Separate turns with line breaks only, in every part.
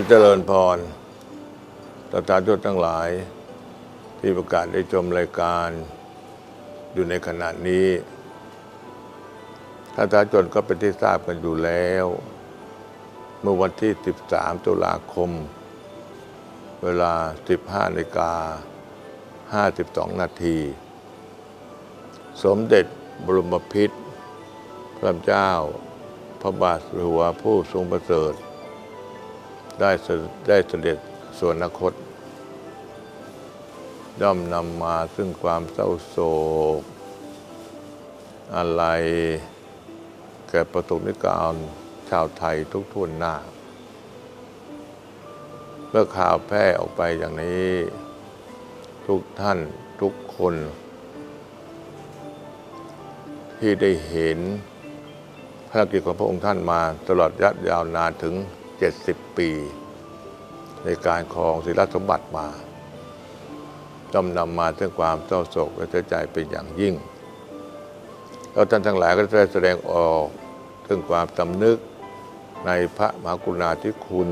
อเจริญพรตถาคตทั้งหลาย ที่ประกาศได้ชมรายการอยู่ในขณะนี้ท่านสาธุชนก็เป็นที่ทราบกันอยู่แล้ว เมื่อวันที่ 13 ตุลาคม เวลา 15นาฬิกา52 นาที สมเด็จบรมพิตรพระเจ้า พระบาทสมเด็จหัวผู้ทรงประเสริฐ ได้เด็จได้เสด็จสวนคต ย่อมนำมาซึ่งความเศร้าโศก อะไรแก่ประสบนิกรชาวไทยทุกทุนหน้า เมื่อข่าวแพร่ออกไปอย่างนี้ ทุกท่านทุกคน ที่ได้เห็นภารกิจของพระองค์ท่านมาตลอดระยะยาวนานถึง 70 ปี ในการครองศิลสมบัติมาจอมนำมาถึงความเศร้าโศกและเสียใจเป็นอย่างยิ่ง แล้วท่านทั้งหลายก็ได้แสดงออกถึงความสำนึกในพระมหากรุณาธิคุณ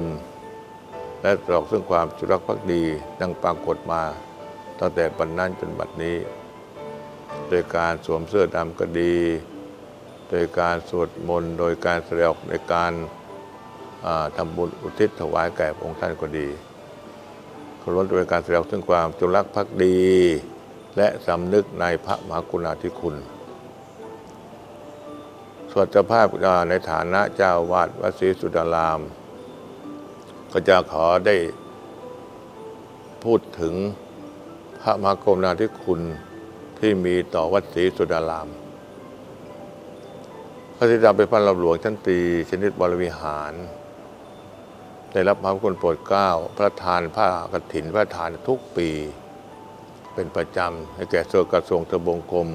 และตรอกซึ่งความสุรักภักดีดังปรากฏมา ตั้งแต่ปัจนั้นจนบัดนี้ โดยการสวมเสื้อดำก็ดี โดยการสวดมนต์ โดยการแสดงออกในการ ทำบุญอุทิศถวายแก่องค์ท่านก็ดีเคารพโดยการแสดงถึงความจงรักภักดี และสำนึกในพระมหากรุณาธิคุณส่วนเจ้าภาพในฐานะเจ้าวาดวัดศรีสุดาราม ก็จะขอได้พูดถึงพระมหากรุณาธิคุณที่มีต่อวัดศรีสุดาราม พระธิดาเป็นพระลำหลวงชั้นตรีชนิดบรวิหาร ได้รับพระคุณโปรดเกล้าพระทานผ้ากฐินพระทานทุกปี เป็นประจำให้แก่ส่วนกระทรวงทบวงกรม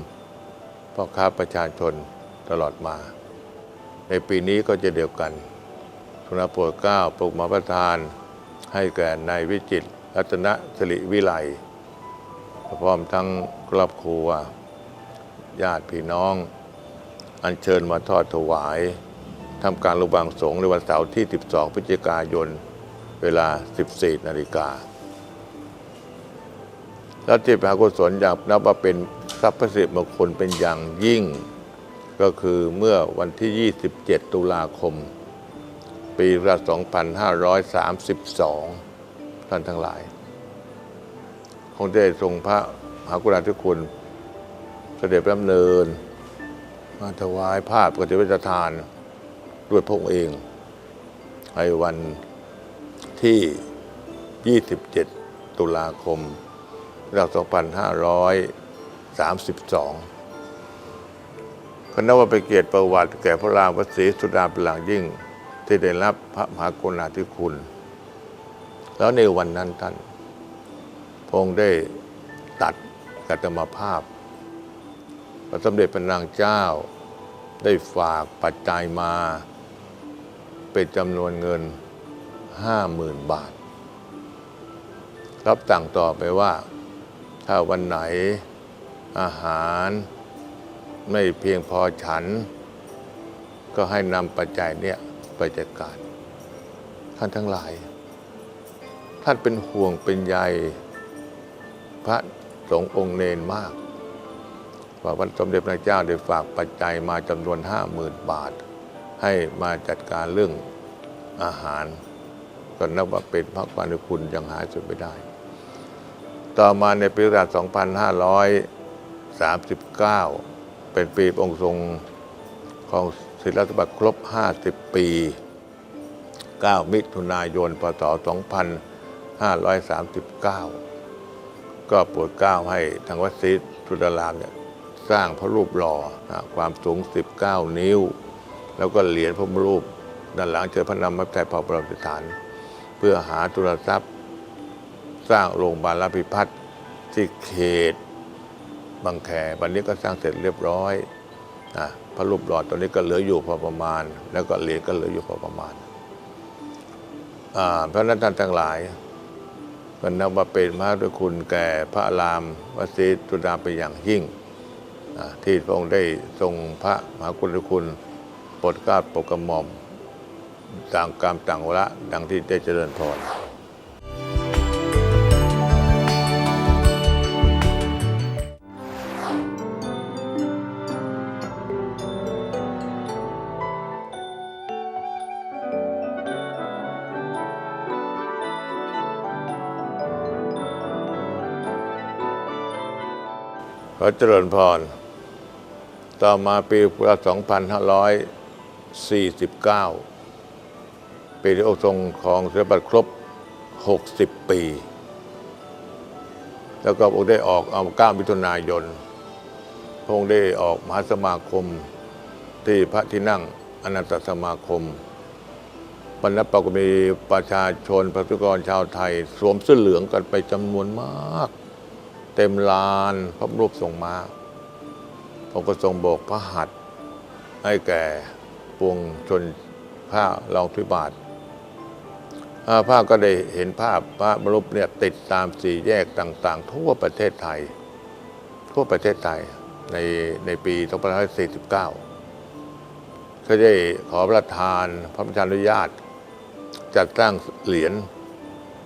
พ่อค้าประชาชนตลอดมา ในปีนี้ก็จะเดียวกันทรงรับโปรดเกล้าปลุกมาประทานให้แก่นายวิจิตรัตนสิริวิไลพร้อมทั้งครอบครัว ญาติพี่น้อง อัญเชิญมาทอดถวาย ทำการลงบางสงในวันเสาร์ที่ 12 พฤศจิกายน เวลา 14 นาฬิกาและที่พระกุศลอยากนับว่าเป็นทรัพย์สิริมงคลเป็นอย่างยิ่ง ก็คือเมื่อวันที่ 27 ตุลาคม ปีละ2532 ท่านทั้งหลาย คงได้ทรงพระมหากรุณาธิคุณเสด็จพระดำเนิน มาถวายภาพปฏิวัตทาน ด้วยพระองค์เองในวันที่ 27 ตุลาคมเรา2532ก็นับว่าเป็นเกียรติประวัติแก่พระรามวสี สุดาเป็นหลังยิ่งที่ได้รับพระมหากรุณาธิคุณ แล้วในวันนั้นท่านพระองค์ได้ตัดกัตมาภาพ พระสมเด็จพระนางเจ้าได้ฝากปัจจัยมา เป็นจำนวนเงินห้าหมื่นบาท รับสั่งต่อไปว่า ถ้าวันไหนอาหารไม่เพียงพอฉัน ก็ให้นำปัจจัยเนี่ยไปจัดการ ท่านทั้งหลาย ท่านเป็นห่วงเป็นใยพระสงฆ์องค์เนนมาก ว่าวันสมเด็จพระเจ้าได้ฝากปัจจัยมาจำนวนห้าหมื่นบาท ให้มาจัดการเรื่องอาหารก็นับว่าเป็นพระความคุณยังหาสุดไม่ได้ ต่อมาในปีรศ2539 เป็นปีองค์ทรงของศิลปบัตรครบ 50 ปี 9 มิถุนายน พศ 2539 ก็โปรดเกล้าให้ทางวัดศรีสุดารามเนี่ยสร้างพระรูปหล่อความสูง 19 นิ้ว แล้วก็เหรียญพระรูปด้านหลังเจอพระนามมัตไตรพระบรมสถาน เพื่อหาทุนทรัพย์ สร้างโรงพยาบาลรับพิพัฒน์ที่เขตบางแควันนี้ก็สร้างเสร็จเรียบร้อยนะพระรูปหล่อตัวนี้ก็เหลืออยู่พอประมาณ แล้วก็เหรียญก็เหลืออยู่พอประมาณพระนั้นท่านทั้งหลายก็นับว่าเป็นพระด้วยคุณแก่พระรามวดศรีสุดาเป็นอย่างยิ่งที่พระองค์ได้ทรงพระมหากรุณาธิคุณ ปรดกล้าโปรดกระหม่อมต่างกรรมต่างวระดังที่ได้เจริญพรขอเจริญพร ต่อมาปีพุทธ 49 ปีที่องค์ทรงของศิลปะครบ 60 ปี แล้วก็องค์ได้ออกเอา9มิถุนายนพระองค์ได้ออกมหาสมาคมที่พระที่นั่งอนันตสมาคมบรรณปกมีประชาชนประชากรชาวไทย สวมเสื้อเหลืองกันไปจำนวนมาก เต็มลานพระรูปทรงม้าพระองค์ก็ทรงโบกพระหัตถ์ให้แก่ วงชนผ้ารองทุบาทอ่าภาพก็ได้เห็นภาพพระบรมเนี่ยติดตามสี่แยกต่าง ๆ ทั่วประเทศไทย ทั่วประเทศไทยในในปี2549 ก็ได้ขอประทานพระราชานุญาต จัดตั้งเหรียญ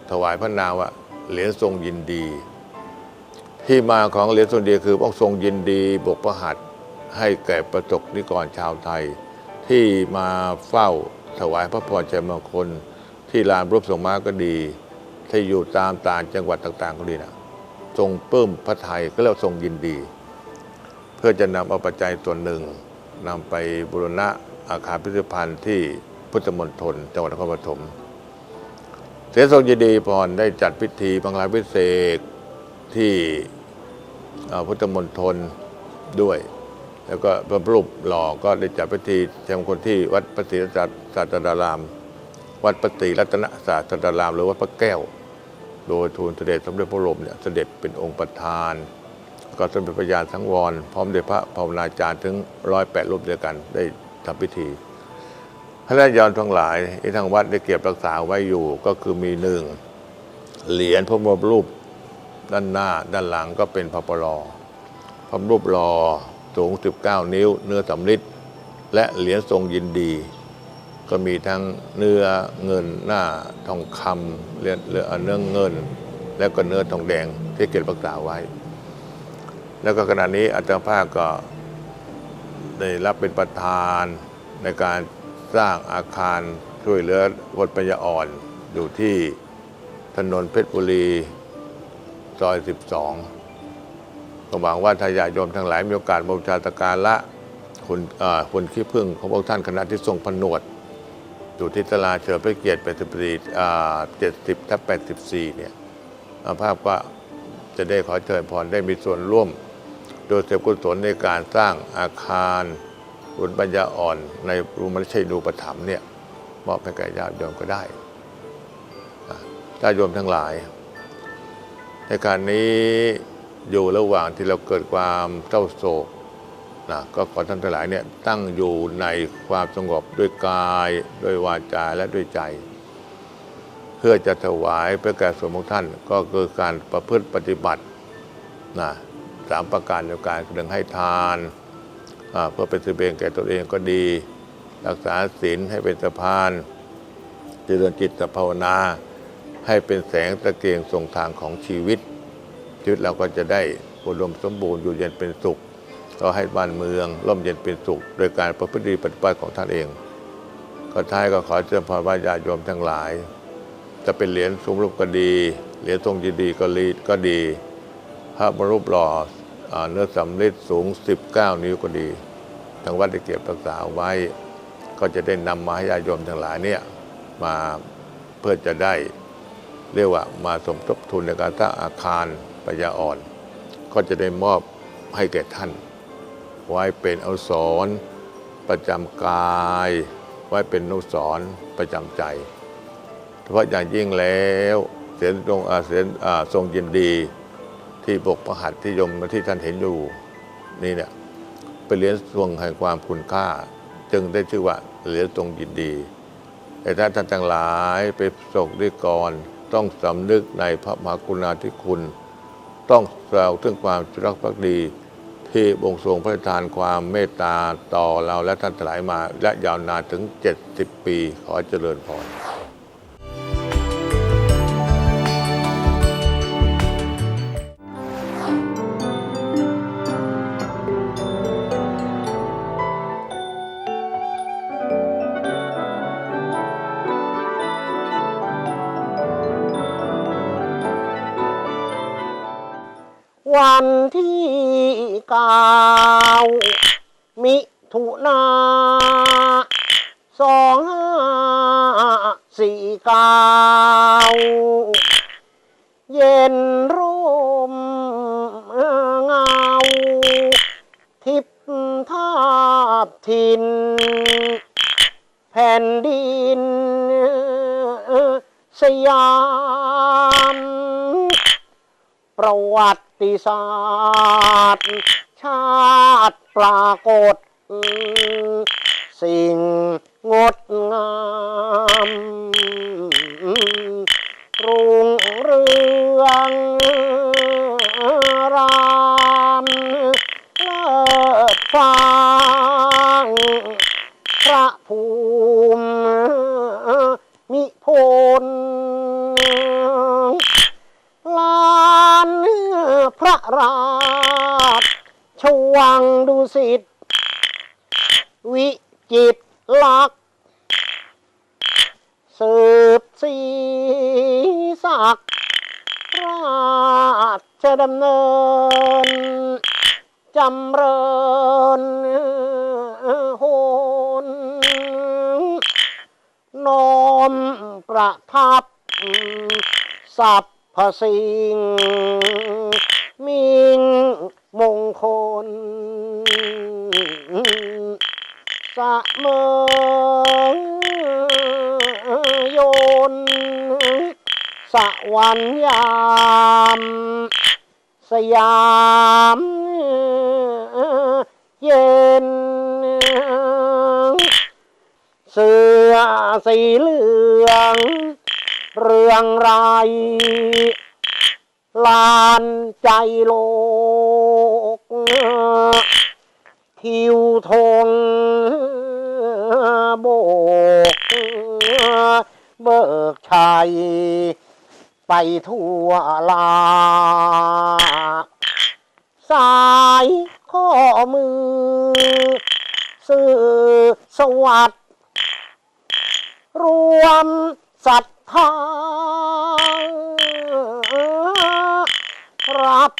ถวายพระนามว่าเหรียญทรงยินดี ที่มาของเหรียญทรงยินดีคือพระทรงยินดี บกประหัตให้แก่ประสบนิกรชาวไทย ที่มาเฝ้าถวายพระพรชัยมงคล ที่ลานรูปทรงม้าก็ดี ที่อยู่ตามต่างจังหวัดต่างๆก็ดีนะทรงปลื้มพระไทยก็เรียกว่าทรงยินดี เพื่อจะนำเอาปัจจัยส่วนหนึ่งนำไปบูรณะอาคารพิพิธภัณฑ์ที่พุทธมณฑลจังหวัดนครปฐมเสด็จทรงยินดีพรได้จัดพิธีบังลาพิเศษที่พุทธมณฑลด้วย แล้วก็พระรูปหล่อก็ได้จัดพิธีแทนคนที่วัดปฏิรัตศาสดาราม วัดปฏิรัตนศาสดาราม หรือวัดพระแก้ว โดยทูลเสด็จสมเด็จพระบรมเนี่ยเสด็จเป็นองค์ประธาน ก็สมเด็จพระยาสังวร พร้อมด้วยพระภาวนาจารย์ถึงร้อยแปดรูปเดียวกันได้ทำพิธีพระราชยอนทั้งหลายที่ทางวัดได้เก็บรักษาไว้อยู่ก็คือมีหนึ่งเหรียญพระบรมรูปด้านหน้าด้านหลังก็เป็นพระปรอพระรูปรอ สูง 19 นิ้ว เนื้อสำริดและเหรียญทรงยินดี ก็มีทั้งเนื้อเงินหน้าทองคำเหรียญเนื้อเงิน แล้วก็เนื้อทองแดงที่เก็บรักษาไว้ แล้วก็ขณะนี้อาจารย์ภาคก็ได้รับเป็นประธานในการสร้างอาคารช่วยเหลือวัดปัญญาอ่อนอยู่ที่ถนนเพชรบุรีซอย 12 ก็หวังว่าทายาทโยมทั้งหลายมีโอกาสบูชาตการละคุณคุณขี้พึ่งของพระท่านคณะที่ทรงผนวด อยู่ที่ตลาดเฉลิมพระเกียรติ80ปีอ่า70ทับ84 เนี่ยอภาพก็จะได้ขอเชิญพรได้มีส่วนร่วม โดยเสพกุศลในการสร้างอาคารบุญปัญญาอ่อนในรูมชัยดูปถัมเนี่ยมอบให้แก่ญาติโยมก็ได้ญาติโยมทั้งหลาย ในการนี้ อยู่ระหว่างที่เราเกิดความเศร้าโศกนะก็ขอท่านทั้งหลายเนี่ยตั้งอยู่ในความสงบด้วยกายด้วยวาจาและด้วยใจ เพื่อจะถวายเพื่อแก่ส่วนของท่านก็คือการประพฤติปฏิบัตินะสามประการในการหนึ่งให้ทานเพื่อเป็นสิเบงแก่ตนเองก็ดี รักษาศีลให้เป็นสะพานเจริญจิตภาวนา ให้เป็นแสงตะเกียงส่งทางของชีวิต ชีวิตเราก็จะได้อุดมสมบูรณ์อยู่เย็นเป็นสุขก็ให้บ้านเมือง ร่มเย็นเป็นสุข โดยการประพฤติปฏิบัติของท่านเองก็ท้ายก็ขอเชิญพรว่าญาติโยมทั้งหลาย จะเป็นเหรียญสูงรูปก็ดี เหรียญทรงยินดีก็ลีก็ดี พระบรมรูปหล่ออเนื้อสำริดสูง 19 นิ้วก็ดีทางวัดได้เก็บรักษาไว้ ก็จะได้นำมาให้ญาติโยมทั้งหลายเนี่ยมาเพื่อจะได้เรียกว่ามาสมทบทุนในการสร้างอาคาร ปัญญาอ่อน ก็จะได้มอบให้แก่ท่าน ไว้เป็นอนุสรประจำกาย ไว้เป็นอนุสรประจำใจเฉพาะอย่างยิ่งแล้วเสียนทรงเสียนทรงยินดีที่บกประหัตที่ยมที่ท่านเห็นอยู่นี่เนี่ยเป็นเหรียญทรงแห่งความคุณค่า จึงได้ชื่อว่าเหรียญทรงยินดี แต่ถ้าท่านทั้งหลายไปสกนิกรต้องสำนึกในพระมหากรุณาธิคุณ ต้องกล่าวถึงความรักภักดี ที่บงทรงพระราชทานความเมตตาต่อเราและท่านทั้งหลายมา และยาวนานถึง 70 ปี ขอเจริญพร
วันที่เก้ามิถุนาสองห้าสี่เก้าเย็นร่มเงา ทิพทาบทิน แผ่นดินสยาม ประวัติ ศาสตร์ ชาติปรากฏ สิ่งงดงามรุ่งเรืองรามเลิศฟังพระภูมิมิพล ลานพระราชชวังดุสิตวิจิตรลักษ์สืบสีศักราชดำเนิน จำเริญโหนนอมประทับสั พพสิ่งมิงมงคล สะเมอยนสะวรรยาม สยามเย็น เสือสีเหลือง เรืองไร ลานใจโลก ทิวทงโบก เบิกชัย ไปทั่วลา สายข้อมือ สื่อสวัสด์รวมศรัท ธารับ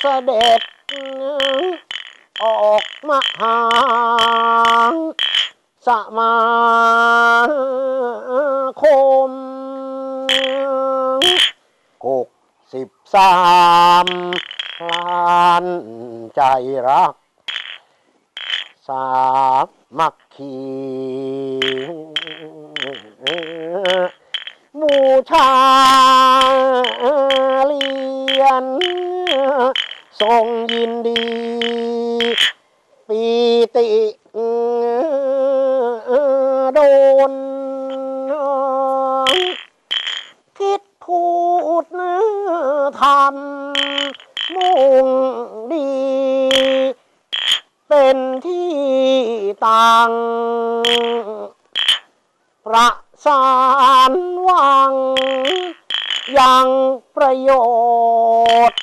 เสด็จออกมาหาสมาคมหกสิบสามล้านใจรัก สามัคคี บูชาเลียน ทรงยินดี ปีติโดนคิดพูดทำมุ่งดี เป็นที่ต่างประ สานวัง ยังประโยชน์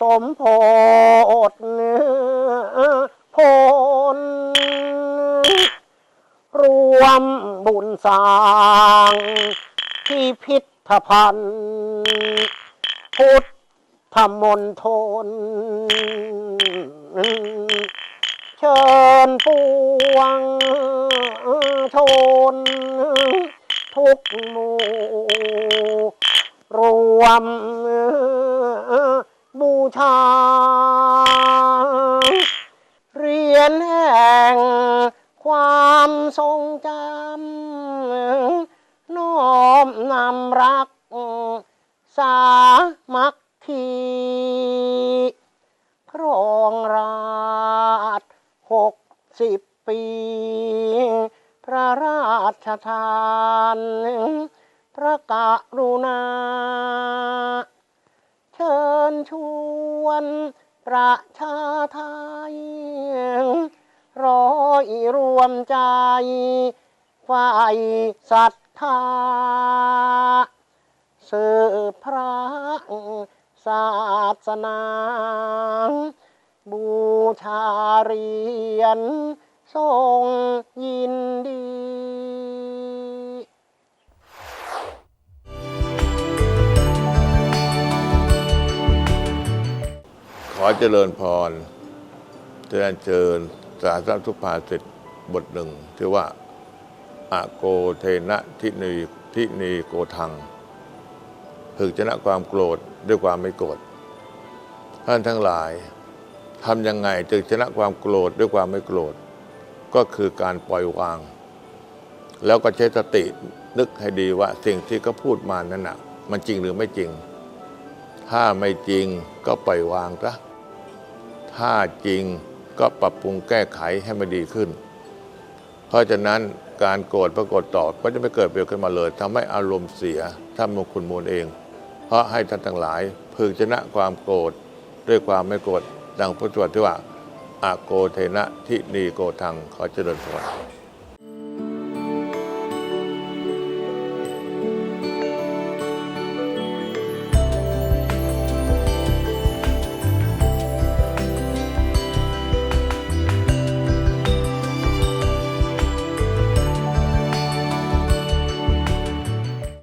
สมโพธพลรวมบุญสร้างพิพิธภัณฑ์ พุทธมนทน ชิญปวงชน ทุกหมู่รวมบูชา เรียนแห่งความทรงจำน้อมนำรัก สามัคคีครองรา หกสิบปี พระราชทาน พระกรุณา เชิญชวนประชาไทยร้อยรวมใจฝ่ายศรัทธาสืบพระศาสนา บูชาเรียน ทรงยินดี
ขอเจริญพร เจริญเชิญสาธารณสุภาษิตบทหนึ่งที่ว่าอะโกเทนะทินีทินีโกทังฝึกชนะความโกรธด้วยความไม่โกรธท่านทั้งหลาย ทำยังไงจึงชนะความโกรธด้วยความไม่โกรธ ก็คือการปล่อยวาง แล้วก็ใช้สตินึกให้ดีว่าสิ่งที่เขาพูดมานั้นน่ะมันจริงหรือไม่จริง ถ้าไม่จริงก็ปล่อยวางซะถ้าจริงก็ปรับปรุงแก้ไขให้มันดีขึ้น เพราะฉะนั้นการโกรธปรากฏต่อก็จะไม่เกิดเประโยขึ้นมาเลยทำให้อารมณ์เสียถ้ามงคุณมูลเอง เพราะให้ท่านทั้งหลายพึงชนะความโกรธด้วยความไม่โกรธ ดังพระสวดที่ว่าอาโกเทนะทินีโกทังขอเจริญพร